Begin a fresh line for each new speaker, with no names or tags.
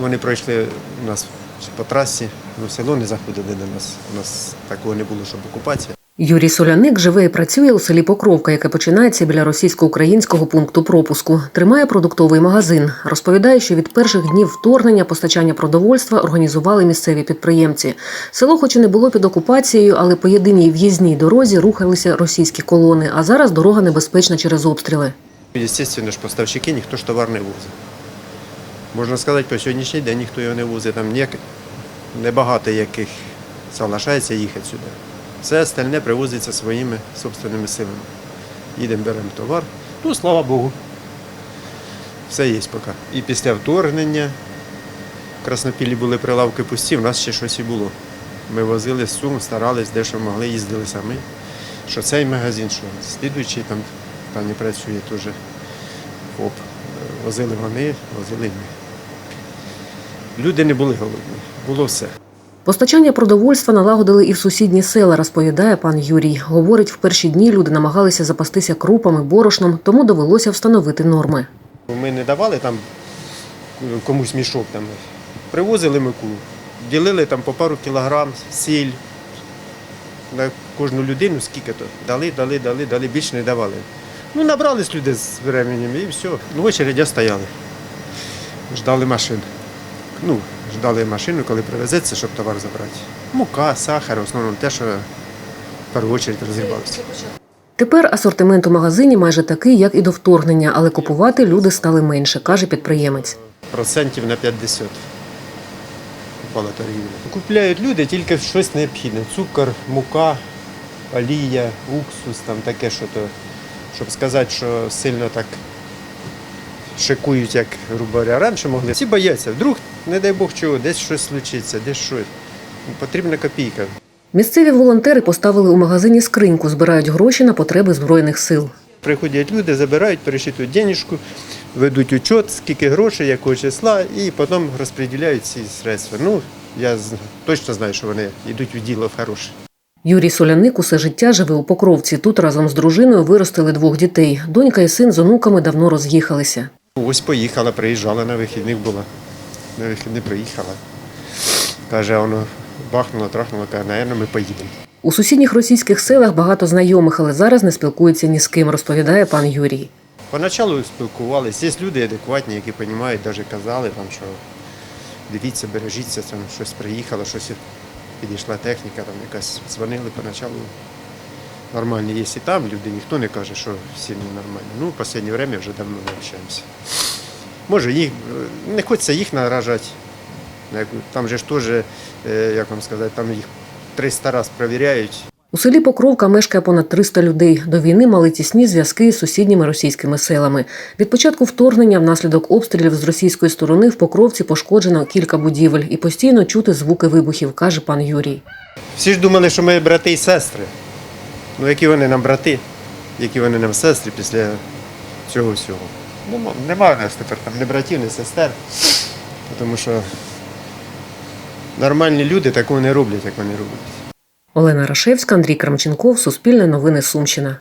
Вони пройшли у нас по трасі, ну, в село не заходили до нас. У нас такого не було, щоб окупація.
Юрій Соляник живе і працює у селі Покровка, яке починається біля російсько-українського пункту пропуску. Тримає продуктовий магазин. Розповідає, що від перших днів вторгнення постачання продовольства організували місцеві підприємці. Село, хоч і не було під окупацією, але по єдиній в'їзній дорозі рухалися російські колони. А зараз дорога небезпечна через обстріли.
Звісно ж, поставщики ніхто ж товар не возить. Можна сказати, по сьогоднішній день ніхто його не возить. Там ніяк... небагато яких залишається їхати сюди. Все остальне привозиться своїми собственними силами. Їдемо, беремо товар. Ну, слава Богу. Все є поки. І після вторгнення в Краснопілі були прилавки пусті, в нас ще щось і було. Ми возили з Сум, старались, де що могли, їздили самі. Що цей магазин, що слідуючий там, там не працює теж. Возили вони, возили ми. Люди не були голодні, було все.
Постачання продовольства налагодили і в сусідні села, розповідає пан Юрій. Говорить, в перші дні люди намагалися запастися крупами, борошном, тому довелося встановити норми.
Ми не давали там комусь мішок, там, привозили муку, ділили там по пару кілограм, сіль. На кожну людину скільки то. Дали, дали, дали, дали, більше не давали. Ну, набрались люди з временем і все. Ну, в очереді стояли. Ждали машин. Ну, ждали машину, коли привезеться, щоб товар забрати. Мука, сахар, в основному те, що в першу чергу розірвався.
Тепер асортимент у магазині майже такий, як і до вторгнення, але купувати люди стали менше, каже підприємець.
процентів на 50 упала торгівля. Купляють люди тільки щось необхідне. Цукор, мука, олія, уксус, там таке, що то, щоб сказати, що сильно так шикують, як грубо говоря, раніше могли. Всі бояться, вдруг, не дай Бог чого, десь щось случиться, десь щось. Потрібна копійка.
Місцеві волонтери поставили у магазині скриньку, збирають гроші на потреби збройних сил.
Приходять люди, забирають, пересчитують денежку, ведуть учет, скільки грошей, якого числа, і потім розподіляють ці средства. Ну, я точно знаю, що вони йдуть в діло в хороше.
Юрій Соляник усе життя живе у Покровці. Тут разом з дружиною виростили двох дітей. Донька і син з онуками давно роз'їхалися.
Ось поїхала, приїжджала на вихідних була. На вихідні приїхала. Каже, воно бахнуло, трахнуло, каже, напевно, ми поїдемо.
У сусідніх російських селах багато знайомих, але зараз не спілкуються ні з ким, розповідає пан Юрій.
Поначалу спілкувалися. Є люди адекватні, які розуміють, навіть казали, там, що дивіться, бережіться, там щось приїхало, щось підійшла техніка, там якась дзвонили поначалу. Нормальні є і там люди, ніхто не каже, що всі ненормальні. Ну, в останнє время вже давно не общаємося. Може, їх, не хочеться їх наражати. Там же ж теж, е, як вам сказати, там їх 300 разів перевіряють.
У селі Покровка мешкає понад 300 людей. До війни мали тісні зв'язки з сусідніми російськими селами. Від початку вторгнення внаслідок обстрілів з російської сторони в Покровці пошкоджено кілька будівель і постійно чути звуки вибухів, каже пан Юрій.
Всі ж думали, що ми брати і сестри. Ну, які вони нам брати, які вони нам сестри після цього всього. Ну, нема в нас тепер там ні братів, ні сестер. Тому що нормальні люди такого не роблять, як вони роблять.
Олена Рашевська, Андрій Крамченков, Суспільне новини Сумщина.